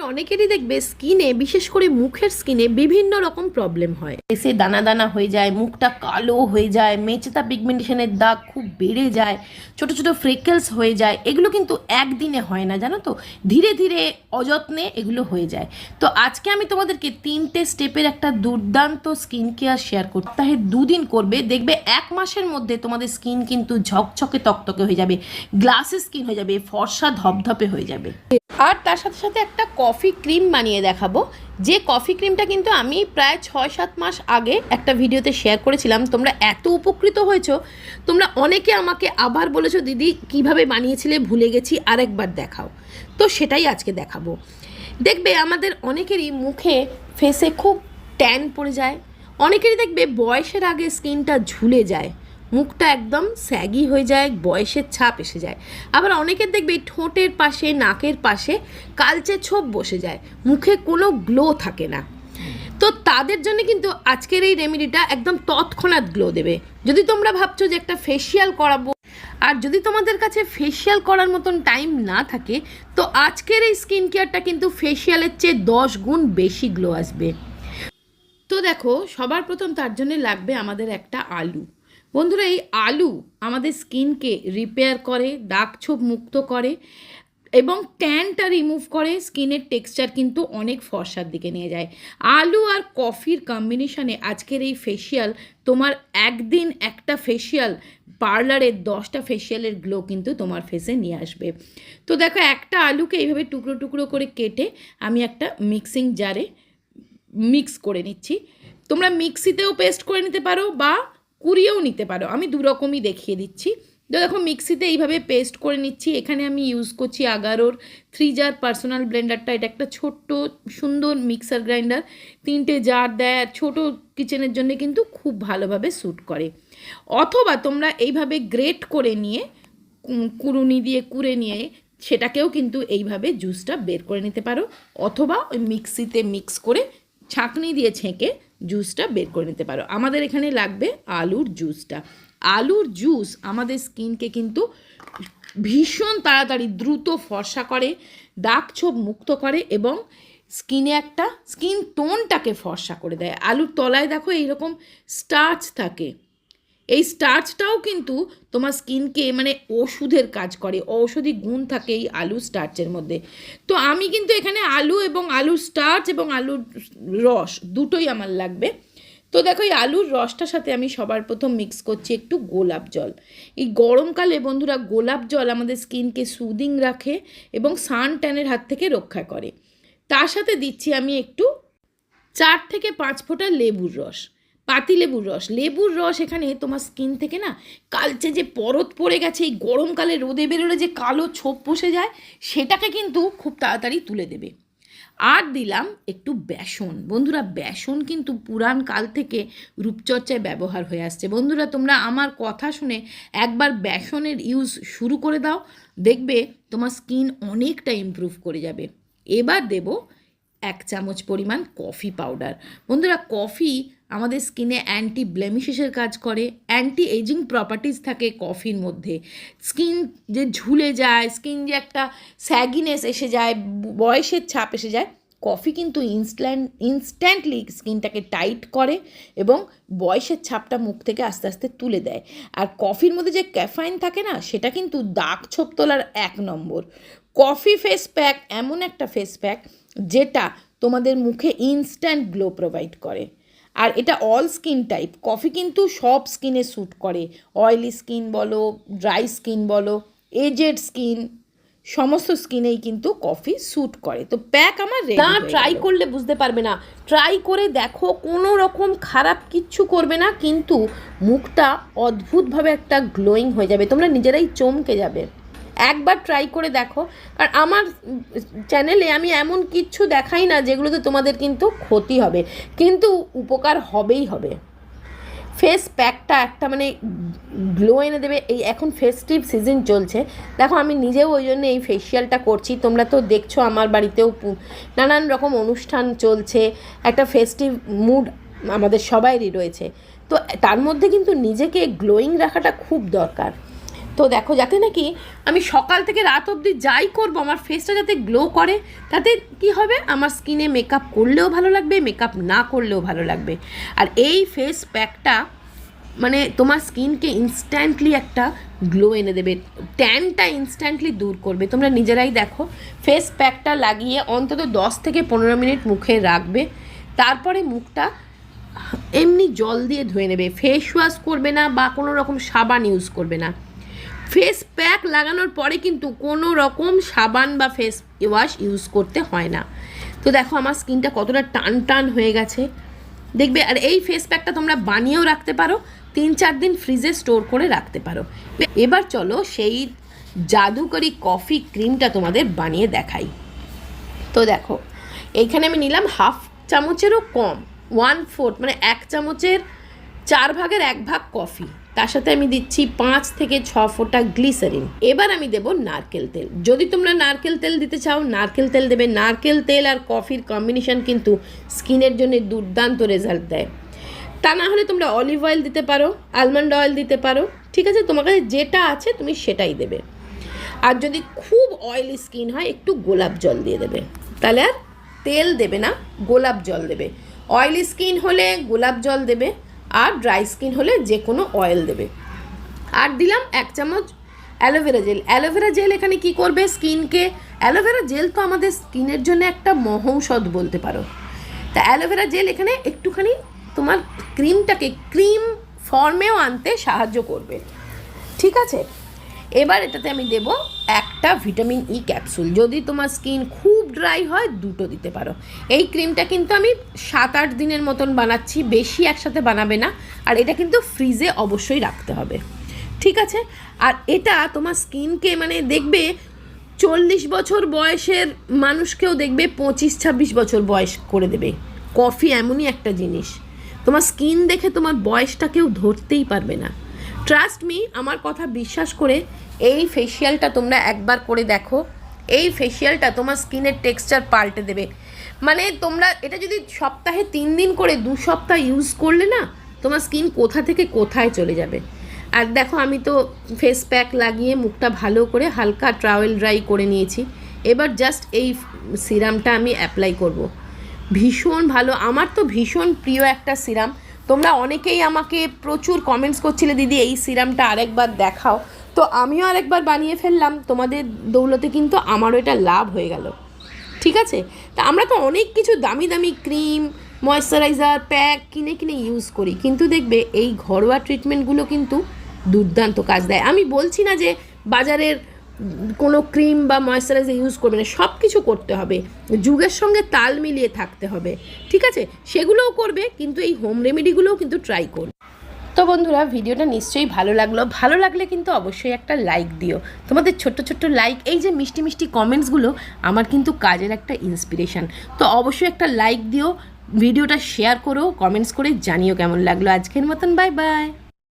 অনেকেরই দেখবে স্কিনে বিশেষ করে মুখের স্কিনে বিভিন্ন রকম প্রবলেম হয়। এসে দানা দানা হয়ে যায় মুখটা কালো হয়ে যায় মেচেতা পিগমেন্টেশনের দাগ খুব বেড়ে যায় ছোট ছোট ফ্রেকেলস হয়ে যায় এগুলো কিন্তু একদিনে হয় না জানো তো? ধীরে ধীরে অযত্নে এগুলো হয়ে যায়। তো আজকে আমি তোমাদেরকে তিনটে স্টেপের একটা দুর্দান্ত স্কিন কেয়ার শেয়ার করতে সপ্তাহে দুদিন করবে দেখবে এক মাসের মধ্যে তোমাদের স্কিন কিন্তু ঝকঝকে তকতকে হয়ে যাবে গ্লাসে স্কিন হয়ে যাবে ফর্সা ধপধপে হয়ে যাবে। আর তার সাথে সাথে একটা কফি ক্রিম বানিয়ে দেখাবো। যে কফি ক্রিমটা কিন্তু আমি প্রায় ছয় সাত মাস আগে একটা ভিডিওতে শেয়ার করেছিলাম। তোমরা এত উপকৃত হয়েছো। তোমরা অনেকে আমাকে আবার বলেছ, দিদি, কীভাবে বানিয়েছিলে ভুলে গেছি, আরেকবার দেখাও। তো সেটাই আজকে দেখাবো। দেখবে আমাদের অনেকেরই মুখে ফেসে খুব ট্যান পড়ে যায়। অনেকেরই দেখবে বয়সের আগে স্কিনটা ঝুলে যায়। মুখটা একদম স্যাগি হয়ে যায়, বয়সের ছাপ এসে যায়। আবার অনেকের দেখবে ঠোঁটের পাশে, নাকের পাশে কালচে ছোপ বসে যায়। মুখে কোনো গ্লো থাকে না। তো তাদের জন্য কিন্তু আজকের এই রেমেডিটা একদম তৎক্ষণাৎ গ্লো দেবে। যদি তোমরা ভাবছ যে একটা ফেসিয়াল করাবো, আর যদি তোমাদের কাছে ফেসিয়াল করার মতন টাইম না থাকে, তো আজকের এই স্কিন কেয়ারটা কিন্তু ফেসিয়ালের চেয়ে দশ গুণ বেশি গ্লো আসবে। তো দেখো, সবার প্রথম তার জন্য লাগবে আমাদের একটা আলু। বন্ধুরা, এই আলু আমাদের স্কিনকে রিপেয়ার করে দাগ ছোপ মুক্ত করে এবং ট্যানটা রিমুভ করে, স্কিনের টেক্সচার কিন্তু অনেক ফর্সার দিকে নিয়ে যায়। আলু আর কফির কম্বিনেশনে আজকের এই ফেসিয়াল তোমার একদিন একটা ফেসিয়াল পার্লারের দশটা ফেসিয়ালের গ্লো কিন্তু তোমার ফেসে নিয়ে আসবে। তো দেখো, একটা আলুকে এইভাবে টুকরো টুকরো করে কেটে আমি একটা মিক্সিং জারে মিক্স করে নিচ্ছি। তোমরা মিক্সিতেও পেস্ট করে নিতে পারো বা কুড়িয়েও নিতে পারো। আমি দু রকমই দেখিয়ে দিচ্ছি। তো দেখো, মিক্সিতে এইভাবে পেস্ট করে নিচ্ছি। এখানে আমি ইউজ করছি আগারোর থ্রি জার পার্সোনাল ব্লেন্ডারটা এটা একটা ছোট্ট, সুন্দর মিক্সার গ্রাইন্ডার তিনটে জার দেয় আর ছোটো কিচেনের জন্য কিন্তু খুব ভালোভাবে স্যুট করে। অথবা তোমরা এইভাবে গ্রেট করে নিয়ে কুড়ুনি দিয়ে কুড়ে নিয়ে সেটাকেও কিন্তু এইভাবে জুসটা বের করে নিতে পারো। অথবা ওই মিক্সিতে মিক্স করে ছাঁকনি দিয়ে ছেঁকে জুসটা বের করে নিতে পারো। আমাদের এখানে লাগবে আলুর জুসটা আলুর জুস আমাদের স্কিনকে কিন্তু ভীষণ তাড়াতাড়ি দ্রুত ফর্সা করে, দাগ ছোপ মুক্ত করে এবং স্কিনে একটা স্কিন টোনটাকে ফর্সা করে দেয়। আলুর তলায় দেখো এইরকম স্টার্চ থাকে। এই স্টার্চটাও কিন্তু তোমার স্কিনকে মানে ওষুধের কাজ করে, ঔষধি গুণ থাকে এই আলু স্টার্চের মধ্যে। তো আমি কিন্তু এখানে আলু এবং আলুর স্টার্চ এবং আলুর রস দুটোই আমার লাগবে। তো দেখো এই আলুর রসটার সাথে আমি সবার প্রথম মিক্স করছি একটু গোলাপ জল। এই গরমকালে বন্ধুরা গোলাপ জল আমাদের স্কিনকে সুদিং রাখে এবং সান ট্যানের হাত থেকে রক্ষা করে। তার সাথে দিচ্ছি আমি একটু চার থেকে পাঁচ ফোঁটা লেবুর রস। পাতি লেবুর রস। লেবুর রস এখানে তোমার স্কিন থেকে না কালচে যে পরত পড়ে গেছে, এই গরমকালে রোদে বেরোলে যে কালো ছোপ বসে যায়, সেটাকে কিন্তু খুব তাড়াতাড়ি তুলে দেবে। আর দিলাম একটু বেসন। বন্ধুরা, বেসন কিন্তু পুরাণ কাল থেকে রূপচর্চায় ব্যবহার হয়ে আসছে। বন্ধুরা, তোমরা আমার কথা শুনে একবার বেসনের ইউজ শুরু করে দাও, দেখবে তোমার স্কিন অনেকটা ইমপ্রুভ করে যাবে। এবার দেবো এক চামচ পরিমাণ কফি পাউডার। বন্ধুরা, কফি আমাদের স্কিনে অ্যান্টি ব্লেমিশেসের কাজ করে অ্যান্টি এজিং প্রপার্টিজ থাকে কফির মধ্যে। স্কিন যে ঝুলে যায়, স্কিন যে একটা স্যাগিনেস এসে যায়, বয়সের ছাপ এসে যায়, কফি কিন্তু ইনস্ট্যান্ট ইনস্ট্যান্টলি স্কিনটাকে টাইট করে এবং বয়সের ছাপটা মুখ থেকে আস্তে আস্তে তুলে দেয়। আর কফির মধ্যে যে ক্যাফাইন থাকে না, সেটা কিন্তু দাগ ছোপ তোলার এক নম্বর। কফি ফেস প্যাক এমন একটা ফেস প্যাক যেটা তোমাদের মুখে ইনস্ট্যান্ট গ্লো প্রোভাইড করে। আর এটা অল স্কিন টাইপ কফি কিন্তু সব স্কিনে স্যুট করে। অয়েলি স্কিন বলো ড্রাই স্কিন বলো এজেড স্কিন সমস্ত স্কিনেই কিন্তু কফি স্যুট করে। তো প্যাক আমার না ট্রাই করলে বুঝতে পারবে না। ট্রাই করে দেখো কোনো রকম খারাপ কিচ্ছু করবে না কিন্তু মুখটা অদ্ভুতভাবে একটা গ্লোয়িং হয়ে যাবে। তোমরা নিজেরাই চমকে যাবে। একবার ট্রাই করে দেখো। আর আমার চ্যানেলে আমি এমন কিচ্ছু দেখাই না যেগুলোতে তোমাদের কিন্তু ক্ষতি হবে। কিন্তু উপকার হবেই হবে। ফেস প্যাকটা একটা মানে গ্লো এনে দেবে। এই এখন ফেস্টিভ সিজন চলছে। দেখো, আমি নিজেও ওই জন্য এই ফেসিয়ালটা করছি। তোমরা তো দেখছ আমার বাড়িতেও নানান রকম অনুষ্ঠান চলছে। একটা ফেস্টিভ মুড আমাদের সবাইরই রয়েছে। তো তার মধ্যে কিন্তু নিজেকে গ্লোয়িং রাখাটা খুব দরকার। তো দেখো, যাতে নাকি আমি সকাল থেকে রাত অবধি যাই করব, আমার ফেসটা যাতে গ্লো করে, তাতে কি হবে? আমার স্কিনে মেকআপ করলেও ভালো লাগবে মেকআপ না করলেও ভালো লাগবে। আর এই ফেস প্যাকটা মানে তোমার স্কিনকে ইনস্ট্যান্টলি একটা গ্লো এনে দেবে ট্যানটা ইনস্ট্যান্টলি দূর করবে। তোমরা নিজেরাই দেখো ফেস প্যাকটা লাগিয়ে অন্তত দশ থেকে পনেরো মিনিট মুখে রাখবে, তারপরে মুখটা এমনি জল দিয়ে ধুয়ে নেবে। ফেস ওয়াশ করবে না বা কোনো রকম সাবান ইউজ করবে না। ফেস প্যাক লাগানোর পরে কিন্তু কোনো রকম সাবান বা ফেস ওয়াশ ইউজ করতে হয় না। তো দেখো আমার স্কিনটা কতটা টান টান হয়ে গেছে। দেখবে, আর এই ফেস প্যাকটা তোমরা বানিয়েও রাখতে পারো, তিন চার দিন ফ্রিজে স্টোর করে রাখতে পারো। এবার চলো সেই জাদুকরি কফি ক্রিমটা তোমাদের বানিয়ে দেখাই। তো দেখো, এইখানে আমি নিলাম হাফ চামচেরও কম ওয়ান ফোর্থ মানে এক চামচের চার ভাগের এক ভাগ কফি তার সাথে আমি দিচ্ছি পাঁচ থেকে ছ ফোঁটা গ্লিসারিন। এবার আমি দেব নারকেল তেল। যদি তোমরা নারকেল তেল দিতে চাও, নারকেল তেল দেবে। নারকেল তেল আর কফির কম্বিনেশন কিন্তু স্কিনের জন্য দুর্দান্ত রেজাল্ট দেয়। তা না হলে তোমরা অলিভ অয়েল দিতে পারো, আলমন্ড অয়েল দিতে পারো। ঠিক আছে? তোমার কাছে যেটা আছে, তুমি সেটাই দেবে। আর যদি খুব অয়েলি স্কিন হয়, একটু গোলাপ জল দিয়ে দেবে। তাহলে আর তেল দেবে না, গোলাপ জল দেবে। অয়েলি স্কিন হলে গোলাপ জল দেবে। আর ড্রাই স্কিন হলে যে কোনো অয়েল দেবে। আর দিলাম এক চামচ অ্যালোভেরা জেল অ্যালোভেরা জেল এখানে কি করবে স্কিনকে অ্যালোভেরা জেল তো আমাদের স্কিনের জন্য একটা মহৌষধ বলতে পারো। তা অ্যালোভেরা জেল এখানে একটুখানি তোমার ক্রিমটাকে ক্রিম ফর্মেও আনতে সাহায্য করবে। ঠিক আছে? এবার এটাতে আমি দেব একটা ভিটামিন ই ক্যাপসুল যদি তোমার স্কিন খুব ড্রাই হয়, দুটো দিতে পারো। এই ক্রিমটা কিন্তু আমি সাত আট দিনের মতন বানাচ্ছি, বেশি একসাথে বানাবে না। আর এটা কিন্তু ফ্রিজে অবশ্যই রাখতে হবে। ঠিক আছে? আর এটা তোমার স্কিনকে মানে দেখবে চল্লিশ বছর বয়সের মানুষকেও দেখবে পঁচিশ, ছাব্বিশ বছর বয়স করে দেবে। কফি এমনই একটা জিনিস। তোমার স্কিন দেখে তোমার বয়সটা কেউ ধরতেই পারবে না। ট্রাস্ট মি আমার কথা বিশ্বাস করে এই ফেসিয়ালটা তোমরা একবার করে দেখো। এই ফেসিয়ালটা তোমার স্কিনের টেক্সচার পাল্টে দেবে। মানে তোমরা, এটা যদি সপ্তাহে তিন দিন করে দু সপ্তাহ ইউজ করলে না, তোমার স্কিন কোথা থেকে কোথায় চলে যাবে। আর দেখো, আমি তো ফেস প্যাক লাগিয়ে মুখটা ভালো করে হালকা ট্রাওয়েল ড্রাই করে নিয়েছি। এবার জাস্ট এই সিরামটা আমি অ্যাপ্লাই করব। ভীষণ ভালো, আমার তো ভীষণ প্রিয় একটা সিরাম তোমরা অনেকেই আমাকে প্রচুর কমেন্টস করছিলে, দিদি, এই সিরামটা আরেকবার দেখাও। তো আমিও আরেকবার বানিয়ে ফেললাম। তোমাদের দৌলতে কিন্তু আমারও এটা লাভ হয়ে গেল। ঠিক আছে? তা আমরা তো অনেক কিছু দামি দামি ক্রিম ময়শ্চারাইজার প্যাক কিনে কিনে ইউজ করি। কিন্তু দেখবে এই ঘরোয়া ট্রিটমেন্টগুলো কিন্তু দুর্দান্ত কাজ দেয়। আমি বলছি না যে বাজারের কোনো ক্রিম বা ময়শ্চারাইজার ইউজ করবে না সব কিছু করতে হবে। যুগের সঙ্গে তাল মিলিয়ে থাকতে হবে। ঠিক আছে? সেগুলোও করবে, কিন্তু এই হোম রেমেডিগুলোও কিন্তু ট্রাই করবে। তো বন্ধুরা, ভিডিওটা নিশ্চয়ই ভালো লাগল। ভালো লাগলে কিন্তু অবশ্যই একটা লাইক দিও। তোমাদের ছোট্ট ছোট্ট লাইক এই যে মিষ্টি মিষ্টি কমেন্টসগুলো আমার কিন্তু কাজের একটা ইন্সপিরেশান তো অবশ্যই একটা লাইক দিও, ভিডিওটা শেয়ার করো কমেন্টস করে জানিও কেমন লাগল আজকের মতন। Bye bye